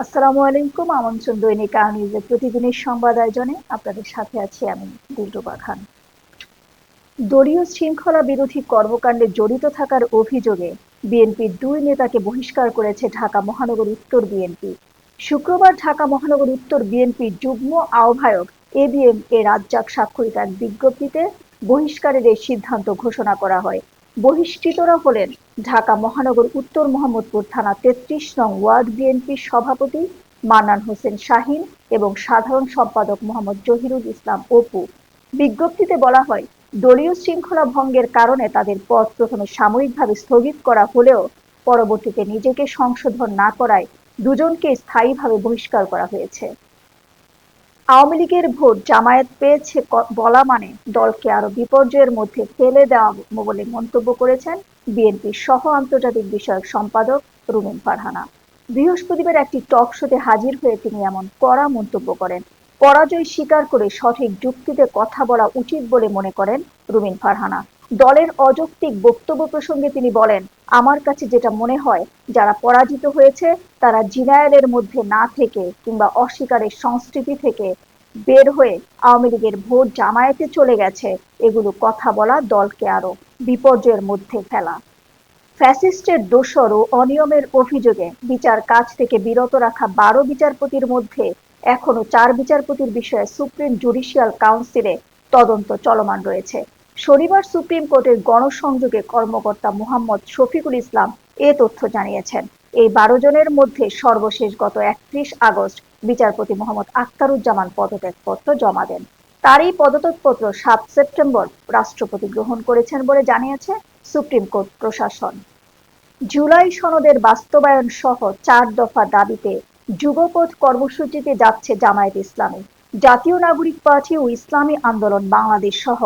আসসালামু আলাইকুম, আমন্ত্রণ দৈনিক নিউজের প্রতিদিনের সংবাদ আয়োজনে আপনাদের সাথে আছি আমি দিলরুবা খান। দলীয় শৃঙ্খলা বিরোধী কর্মকাণ্ডে জড়িত থাকার অভিযোগে বিএনপির দুই নেতাকে বহিষ্কার করেছে ঢাকা মহানগর উত্তর বিএনপি। শুক্রবার ঢাকা মহানগর উত্তর বিএনপির যুগ্ম আহ্বায়ক A B M A Razzak স্বাক্ষরিত এক বিজ্ঞপ্তিতে বহিষ্কারের এই সিদ্ধান্ত ঘোষণা করা হয়। বহিষ্কৃতরা হলেন ঢাকা মহানগর উত্তর মোহাম্মদপুর থানা তেত্রিশ নং ওয়ার্ড বিএনপির সভাপতি মান্নান হোসেন শাহিন এবং সাধারণ সম্পাদক মোহাম্মদ জহিরুল ইসলাম অপু। বিজ্ঞপ্তিতে বলা হয়, দলীয় শৃঙ্খলা ভঙ্গের কারণে তাদের পদ প্রথমে সাময়িকভাবে স্থগিত করা হলেও পরবর্তীতে নিজেকে সংশোধন না করায় দুজনকে স্থায়ীভাবে বহিষ্কার করা হয়েছে। আওয়ামী লীগের ভোট জামায়াত পেয়েছে বলা মানে। দলকে আরও বিপর্যয়ের মধ্যে ফেলে দেওয়া বলে মন্তব্য করেছেন বিএনপির সহ আন্তর্জাতিক বিষয়ক সম্পাদক রুমিন ফারহানা। বৃহস্পতিবার একটি টক শোতে হাজির হয়ে তিনি এমন কড়া মন্তব্য করেন। পরাজয় স্বীকার করে সঠিক যুক্তিতে কথা বলা উচিত বলে মনে করেন রুমিন ফারহানা। দলের অযৌক্তিক বক্তব্য প্রসঙ্গে তিনি বলেন আমার কাছে যেটা মনে হয়, যারা পরাজিত হয়েছে, তারা জিনায়েলের মধ্যে না থেকে কিংবা অস্বীকারের সংস্কৃতি থেকে বের হয়ে আওয়ামী লীগের ভোট জামায়াতে চলে গেছে, এগুলো কথা বলা দলকে আরও বিপর্যয়ের মধ্যে ফেলা। ফ্যাসিস্টের দোষর ও অনিয়মের অভিযোগে বিচার কাজ থেকে বিরত রাখা বারো বিচারপতির মধ্যে এখনও চার বিচারপতির বিষয়ে সুপ্রিম জুডিশিয়াল কাউন্সিলে তদন্ত চলমান রয়েছে। শনিবার সুপ্রিম কোর্টের গণসংযোগে কর্মকর্তা মোহাম্মদ শফিকুল ইসলাম এ তথ্য জানিয়েছেন। এই বারো জনের মধ্যে সর্বশেষ গত একত্রিশ আগস্ট বিচারপতি মোহাম্মদ আক্তারুজ্জামান পদত্যাগপত্র জমা দেন। তারই পদত্যাগপত্র সাত সেপ্টেম্বর রাষ্ট্রপতি গ্রহণ করেছেন বলে জানিয়েছে সুপ্রিম কোর্ট প্রশাসন। জুলাই সনদের বাস্তবায়ন সহ চার দফা দাবিতে যুগপথ কর্মসূচিতে যাচ্ছে জামায়াত ইসলামী। জাতীয় নাগরিক পার্টি ও ইসলামী আন্দোলন বাংলাদেশ সহ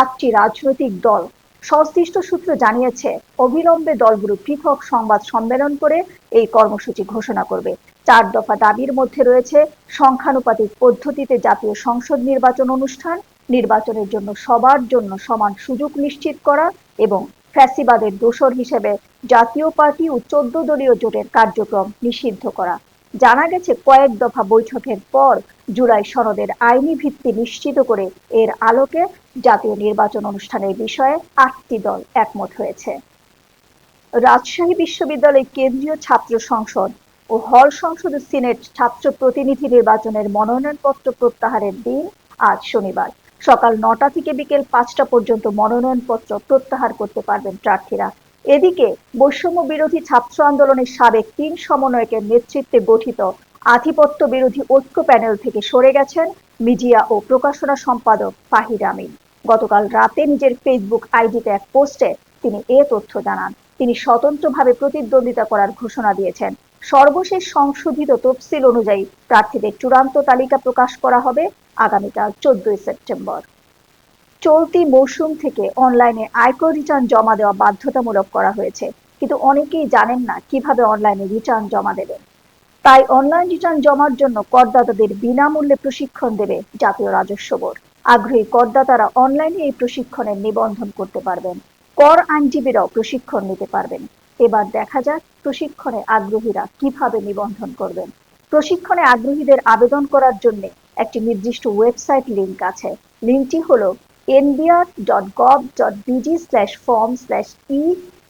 আটটি রাজনৈতিক দল। সংশ্লিষ্ট সূত্র জানিয়েছে, অবিলম্বে দলগুলো পৃথক সংবাদ সম্মেলন করে এই কর্মসূচি ঘোষণা করবে। চার দফা দাবির মধ্যে রয়েছে, সংখ্যানুপাতিক পদ্ধতিতে জাতীয় সংসদ নির্বাচন অনুষ্ঠান, নির্বাচনের জন্য সবার জন্য সমান সুযোগ নিশ্চিত করা এবং ফ্যাসিবাদের দোষর হিসেবে জাতীয় পার্টি ও চোদ্দ দলীয় জোটের কার্যক্রম নিষিদ্ধ করা। জানা গেছে, কয়েক দফা বৈঠকের পর জুলাই সনদের আইনি ভিত্তি নিশ্চিত করে এর আলোকে জাতীয় নির্বাচন অনুষ্ঠানের বিষয়ে আটটি দল একমত হয়েছে। রাজশাহী বিশ্ববিদ্যালয় কেন্দ্রীয় ছাত্র সংসদ ও হল সংসদ সিনেট ছাত্র প্রতিনিধি নির্বাচনের মনোনয়নপত্র প্রত্যাহারের দিন আজ শনিবার। সকাল নটা থেকে বিকেল পাঁচটা পর্যন্ত মনোনয়নপত্র প্রত্যাহার করতে পারবেন প্রার্থীরা। এদিকে বৈষম্য বিরোধী ছাত্র আন্দোলনের সাবেক তিন সমন্বয়কের নেতৃত্বে গঠিত আধিপত্য বিরোধী ঐক্য প্যানেল থেকে সরে গেছেন মিডিয়া ও প্রকাশনা সম্পাদক ফাহির আমিন। গতকাল রাতে নিজের ফেসবুক আইডিতে এক পোস্টে তিনি এ তথ্য জানান। তিনি স্বতন্ত্রভাবে প্রতিদ্বন্দ্বিতা করার ঘোষণা দিয়েছেন। সর্বশেষ সংশোধিত তফসিল অনুযায়ী প্রার্থীদের চূড়ান্ত তালিকা প্রকাশ করা হবে আগামীকাল চোদ্দই সেপ্টেম্বর। চলতি মৌসুম থেকে অনলাইনে আয়কর রিটার্ন জমা দেওয়া বাধ্যতামূলক করা হয়েছে। কিন্তু অনেকেই জানেন না কীভাবে অনলাইনে রিটার্ন জমা দেবেন তাই অনলাইন রিটার্ন জমার জন্য করদাতাদের বিনামূল্যে প্রশিক্ষণ দেবে জাতীয় রাজস্ব বোর্ড। আগ্রহী করদাতারা অনলাইনে এই প্রশিক্ষণের নিবন্ধন করতে পারবেন। কর আইনজীবীরাও প্রশিক্ষণ নিতে পারবেন। এবার দেখা যাক প্রশিক্ষণে আগ্রহীরা কীভাবে নিবন্ধন করবেন। প্রশিক্ষণে আগ্রহীদের আবেদন করার জন্য একটি নির্দিষ্ট ওয়েবসাইট লিংক আছে। লিঙ্কটি হলো nbr.gov.bg slash form slash e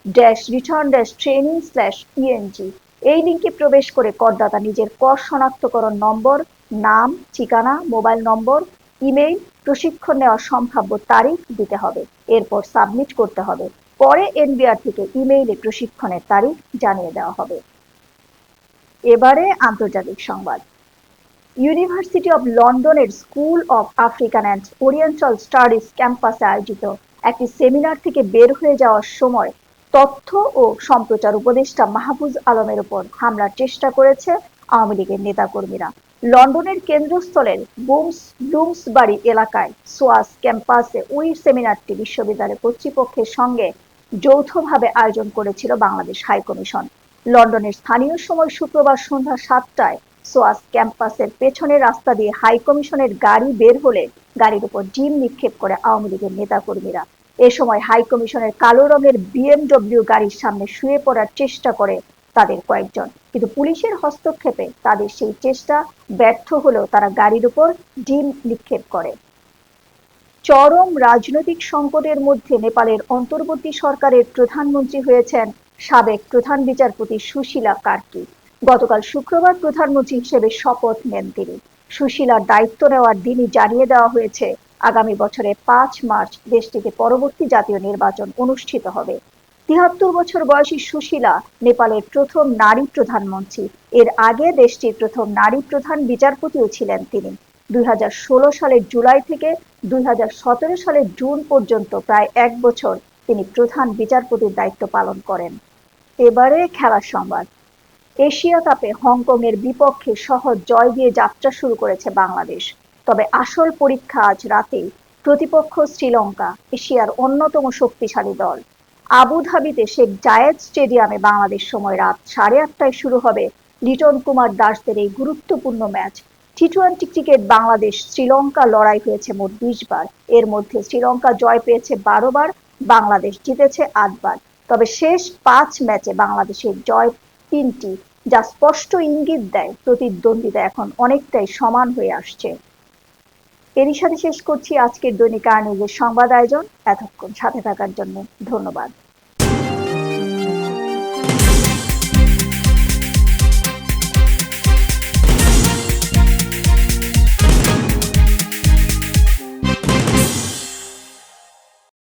dash return dash training slash eng এই লিঙ্কে প্রবেশ করে করদাতা নিজের কর শনাক্তকরণ নম্বর, নাম, ঠিকানা, মোবাইল নম্বর ইমেইল প্রশিক্ষণ নেওয়ার সম্ভাব্য তারিখ দিতে হবে। এরপর সাবমিট করতে হবে। পরে এনবিআর থেকে ইমেইলে প্রশিক্ষণের তারিখ জানিয়ে দেওয়া হবে। এবারে আন্তর্জাতিক সংবাদ। ইউনিভার্সিটি অব লন্ডনের school of African and Oriental studies ক্যাম্পাসে আয়োজিত একটি সেমিনার থেকে বের হয়ে যাওয়ার সময় তথ্য ও সম্প্রচার উপদেষ্টা মাহফুজ আলমের উপর হামলার চেষ্টা করেছে আওয়ামী লীগের নেতাকর্মীরা। লন্ডনের কেন্দ্রস্থলের বুমস, ব্লুমসবাড়ি এলাকায় সোয়াস ক্যাম্পাসে ওই সেমিনারটি বিশ্ববিদ্যালয় কর্তৃপক্ষের সঙ্গে যৌথভাবে আয়োজন করেছিল বাংলাদেশ হাইকমিশন। লন্ডনের স্থানীয় সময় শুক্রবার সন্ধ্যা সাতটায় সোয়াস ক্যাম্পাসের পেছনের রাস্তা দিয়ে হাই কমিশনের গাড়ি বের হলে গাড়ির উপর ডিম নিক্ষেপ করে আওয়ামী লীগের নেতাকর্মীরা। এ সময় হাই কমিশনের কালো রঙের বিএমডব্লিউ গাড়ির সামনে শুয়ে পড়ার চেষ্টা করে তাদের কয়েকজন। কিন্তু পুলিশের হস্তক্ষেপে তাদের সেই চেষ্টা ব্যর্থ হলেও তারা গাড়ির উপর ডিম নিক্ষেপ করে। চরম রাজনৈতিক সংকটের মধ্যে নেপালের অন্তর্বর্তী সরকারের প্রধানমন্ত্রী হয়েছেন সাবেক প্রধান বিচারপতি সুশীলা কার্কি। গতকাল শুক্রবার প্রধানমন্ত্রী হিসেবে শপথ নেন তিনি। সুশীলার দায়িত্ব নেওয়ার দিনই জানিয়ে দেওয়া হয়েছে, আগামী বছরের পাঁচ মার্চ দেশটিতে পরবর্তী জাতীয় নির্বাচন অনুষ্ঠিত হবে। তিহাত্তর বছর বয়সী সুশীলা নেপালের প্রথম নারী প্রধানমন্ত্রী। এর আগে দেশটির প্রথম নারী প্রধান বিচারপতিও ছিলেন তিনি। দুই হাজার ষোলো সালের জুলাই থেকে দুই হাজার সতেরো সালের জুন পর্যন্ত প্রায় এক বছর তিনি প্রধান বিচারপতির দায়িত্ব পালন করেন। এবারে খেলার সংবাদ। এশিয়া কাপে হংকং এর বিপক্ষে সহজ জয় দিয়ে যাত্রা শুরু করেছে বাংলাদেশ। তবে আসল পরীক্ষা আজ রাতে প্রতিপক্ষ শ্রীলঙ্কা, এশিয়ার অন্যতম শক্তিশালী দল। আবুধাবিতে শেখ জায়েদ স্টেডিয়ামে বাংলাদেশ সময় রাত সাড়ে আটটায় শুরু হবে লিটন কুমার দাসদের এই গুরুত্বপূর্ণ match. T twenty cricket Bangladesh Sri Lanka লড়াই হয়েছে মোট বিশ বার। এর মধ্যে শ্রীলঙ্কা জয় পেয়েছে বারো বার, বাংলাদেশ জিতেছে আটবার তবে শেষ পাঁচ ম্যাচে বাংলাদেশের জয় তিনটি, যা স্পষ্ট ইঙ্গিত দেয় প্রতিদ্বন্দ্বিতা এখন অনেকটাই সমান হয়ে আসছে। এরই সাথে শেষ করছি আজকের দৈনিক আর নিজের সংবাদ আয়োজন। এতক্ষণ সাথে থাকার জন্য ধন্যবাদ।